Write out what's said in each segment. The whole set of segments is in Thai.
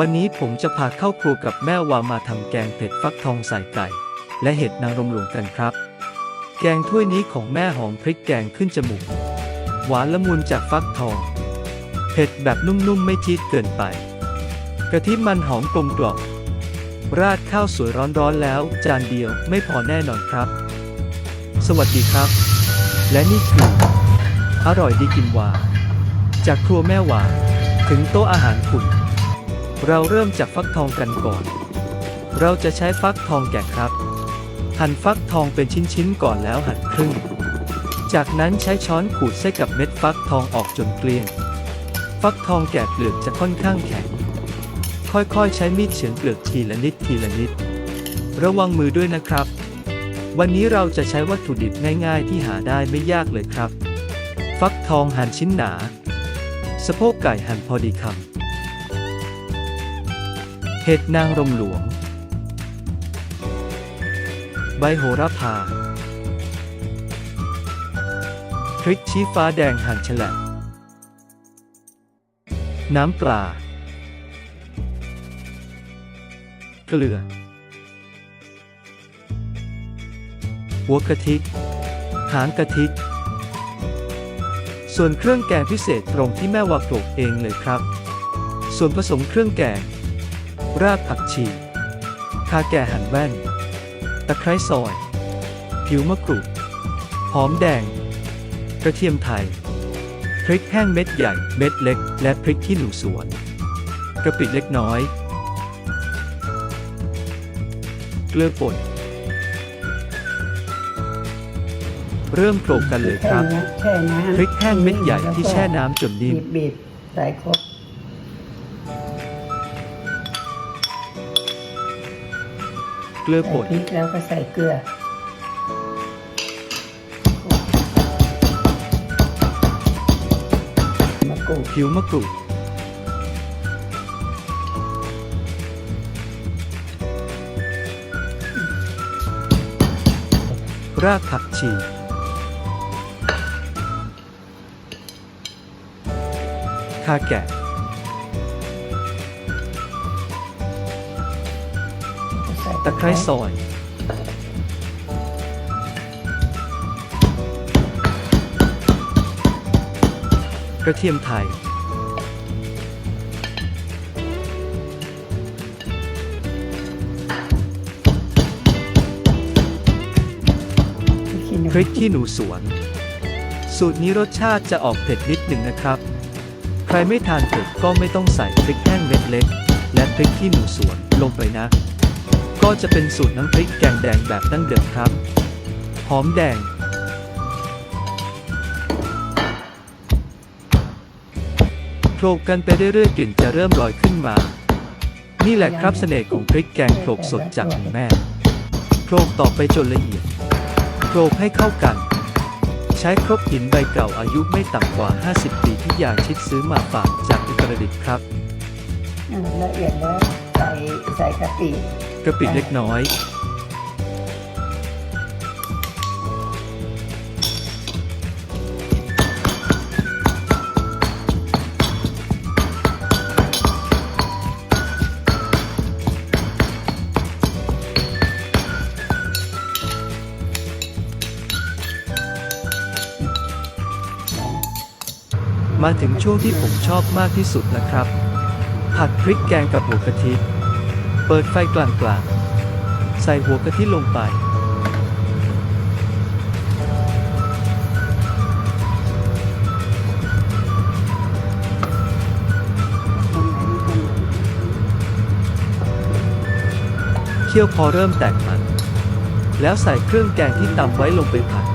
วันนี้ผมจะพาเข้าครัวกับแม่วามาทำแกงเผ็ดฟักทองใส่ไก่ และเห็ดนางรมหลวงกันครับ แกงถ้วยนี้ของแม่หอมพริกแกงขึ้นจมูก หวานละมุนจากฟักทอง เผ็ดแบบนุ่มๆไม่จี๊ดเกินไป กะทิมันหอมกลมกล่อมราดข้าวสวยร้อนๆแล้ว จานเดียวไม่พอแน่นอนครับ สวัสดีครับ และนี่คืออร่อยดีกินวาจากครัวแม่วาถึงโต๊ะอาหารคุณ เราเริ่มจากฟักทองกันก่อน เราจะใช้ฟักทองแกะครับ หั่นฟักทองเป็นชิ้นๆก่อนแล้วหั่นครึ่ง จากนั้นใช้ช้อนขูดไส้กับเม็ดฟักทองออกจนเกลี้ยง ฟักทองแกะเปลือกจะค่อนข้างแข็ง ค่อยๆ ใช้มีดเฉือนเปลือกทีละนิดทีละนิด ระวังมือด้วยนะครับ วันนี้เราจะใช้วัตถุดิบง่าย ๆ ที่หาได้ไม่ยากเลยครับ ฟักทองหั่นชิ้นหนา สะโพกไก่หั่นพอดีคำ เห็ดนางรมหลวง ใบโหระพา พริกชี้ฟ้าแดงหั่นแฉลบน้ำปลา เกลือ หัวกะทิ หางกะทิ ส่วนเครื่องแกงพิเศษตรงที่แม่วาโขลกเองเลยครับ ส่วนผสมเครื่องแกง รากผักชีคาแก่หั่นแว่น ตะไคร้ซอย ผิวมะกรูด หอมแดง กระเทียมไทย พริกแห้งเม็ดใหญ่ เม็ดเล็ก และพริกขี้หนูสวนกะปิเล็กน้อย เกลือป่น เริ่มโขลกกันเลยครับ แช่น้ำพริกแห้งเม็ดใหญ่ที่แช่น้ำจนนิ่ม บีบๆใส่ครบ เกลือใส่ป่นพริกแล้วก็ใส่เกลือมะกรูดผิวมะกรูดรากผักชีคาแกะ ตะไคร้ซอย กระเทียมไทยพริกขี้หนูสวน สูตรนี้รสชาติจะออกเผ็ดนิดหนึ่งนะครับ ใครไม่ทานเผ็ดก็ไม่ต้องใส่พริกแห้งเม็ดเล็ก และพริกขี้หนูสวนลงไปนะ ก็จะเป็นสูตรน้ำพริกแกงแดงแบบดั้งเดิมครับ หอมแดง โขลกกันไปเรื่อยๆกลิ่นจะเริ่มลอยขึ้นมา นี่แหละครับเสน่ห์ของพริกแกงโขลกสดจากคุณแม่ โขลกต่อไปจนละเอียด โขลกให้เข้ากัน ใช้ครกหินใบเก่าอายุไม่ต่ำกว่า 50 ปีที่ยาชิดซื้อมาฝากจากอุตรดิตถ์ครับ ละเอียดแล้ว ใส่ใส่กะปิกระปิเล็กน้อย มาถึงช่วงที่ผมชอบมากที่สุดนะครับ ผัดพริกแกงกับหัวกะทิ เปิดไฟกลางๆ ใส่หัวกะทิลงไป เคี่ยวพอเริ่มแตกมัน แล้วใส่เครื่องแกงที่ตำไว้ลงไปผัด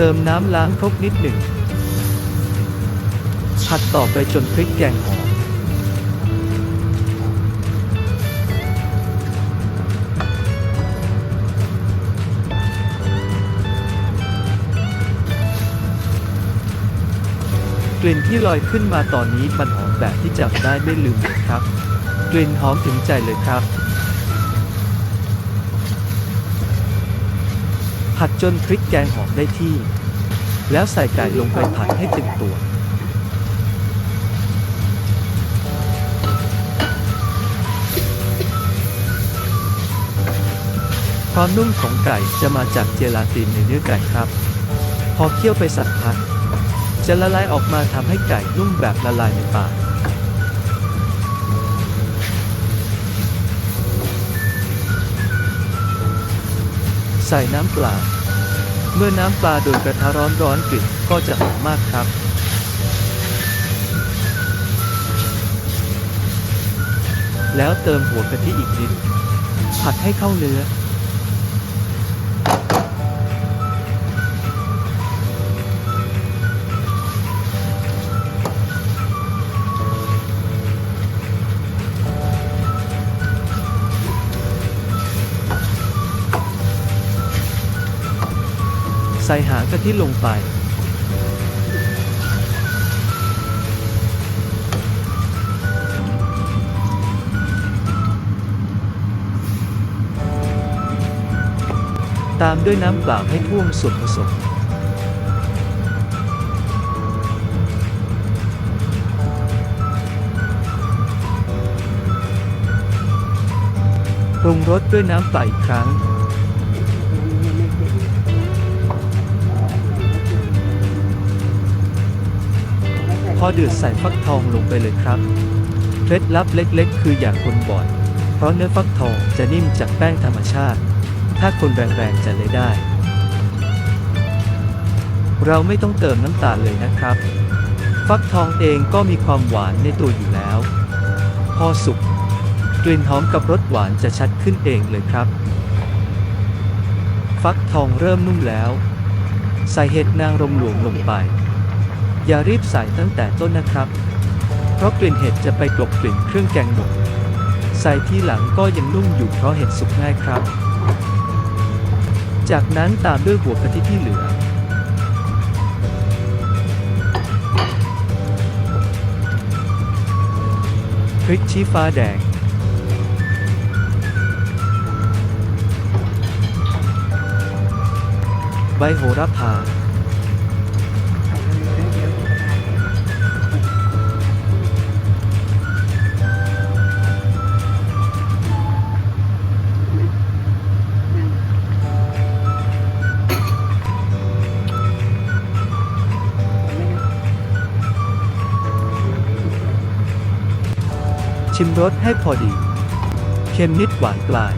เติมน้ำล้างครกนิดหนึ่ง ผัดต่อไปจนพริกแกงหอม กลิ่นที่ลอยขึ้นมาตอนนี้มันหอมแบบที่จับได้ไม่ลืมเลยครับ กลิ่นหอมถึงใจเลยครับ ผัดจนพริกแกงหอมได้ที่ แล้วใส่ไก่ลงไปผัดให้ตึงตัว ความนุ่มของไก่จะมาจากเจลาตินในเนื้อไก่ครับ พอเคี่ยวไปสักพักจะละลายออกมาทำให้ไก่นุ่มแบบละลายในปาก ใส่น้ำปลา เมื่อน้ำปลาโดนกระทะร้อนร้อนกลิ่นก็จะหอมมากครับแล้วเติมหัวกะทิอีกนิด ผัดให้เข้าเนื้อ ใส่หางกะทิลงไป ตามด้วยน้ำเปล่าให้ท่วมส่วนผสมปรุงรสด้วยน้ำเปล่าอีกครั้ง อเดือดใส่ฟักทองลงไปเลยครับ เคล็ดลับเล็กๆ คืออย่าคนบ่อย เพราะเนื้อฟักทองจะนิ่มจากแป้งธรรมชาติ ถ้าคนแรงๆจะเลยได้ เราไม่ต้องเติมน้ำตาลเลยนะครับ ฟักทองเองก็มีความหวานในตัวอยู่แล้ว พอสุกกลิ่นหอมกับรสหวานจะชัดขึ้นเองเลยครับ ฟักทองเริ่มนุ่มแล้ว ใส่เห็ดนางรมหลวงลงไป อย่ารีบใส่ตั้งแต่ต้นนะครับ เพราะกลิ่นเห็ดจะไปกลบกลิ่นเครื่องแกงหมด ใส่ที่หลังก็ยังนุ่มอยู่เพราะเห็ดสุกง่ายครับ จากนั้นตามด้วยหัวกะทิที่เหลือ พริกชี้ฟ้าแดง ใบโหระพา ชิมรสให้พอดี เค็มนิดหวานปลาย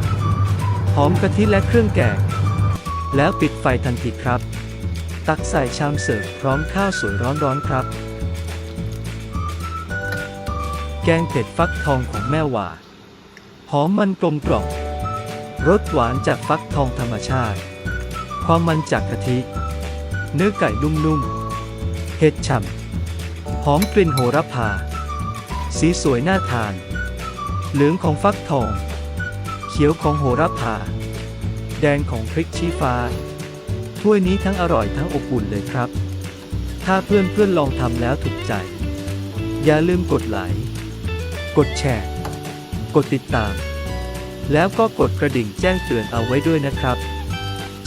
หอมกะทิและเครื่องแกง แล้วปิดไฟทันทีครับ ตักใส่ชามเสิร์ฟพร้อมข้าวสวยร้อนๆครับ แกงเผ็ดฟักทองของแม่หวาหอมมันกลมกล่อมรสหวานจากฟักทองธรรมชาติ ความมันจากกะทิ เนื้อไก่นุ่มๆเห็ดฉ่ำหอมกลิ่นโหระพา สีสวยน่าทาน เหลืองของฟักทอง เขียวของโหระพา แดงของพริกชี้ฟ้า ถ้วยนี้ทั้งอร่อยทั้งอบอุ่นเลยครับ ถ้าเพื่อนเพื่อนๆลองทำแล้วถูกใจ อย่าลืมกดไลค์กดแชร์ กดติดตาม แล้วก็กดกระดิ่งแจ้งเตือนเอาไว้ด้วยนะครับ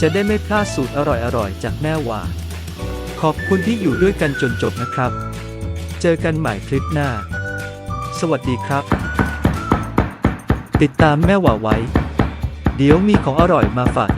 จะได้ไม่พลาดสูตรอร่อยๆ จากแม่วาขอบคุณที่อยู่ด้วยกันจนจบนะครับ เจอกันใหม่คลิปหน้า สวัสดีครับ ติดตามแม่หว่าไว้ เดี๋ยวมีของอร่อยมาฝาก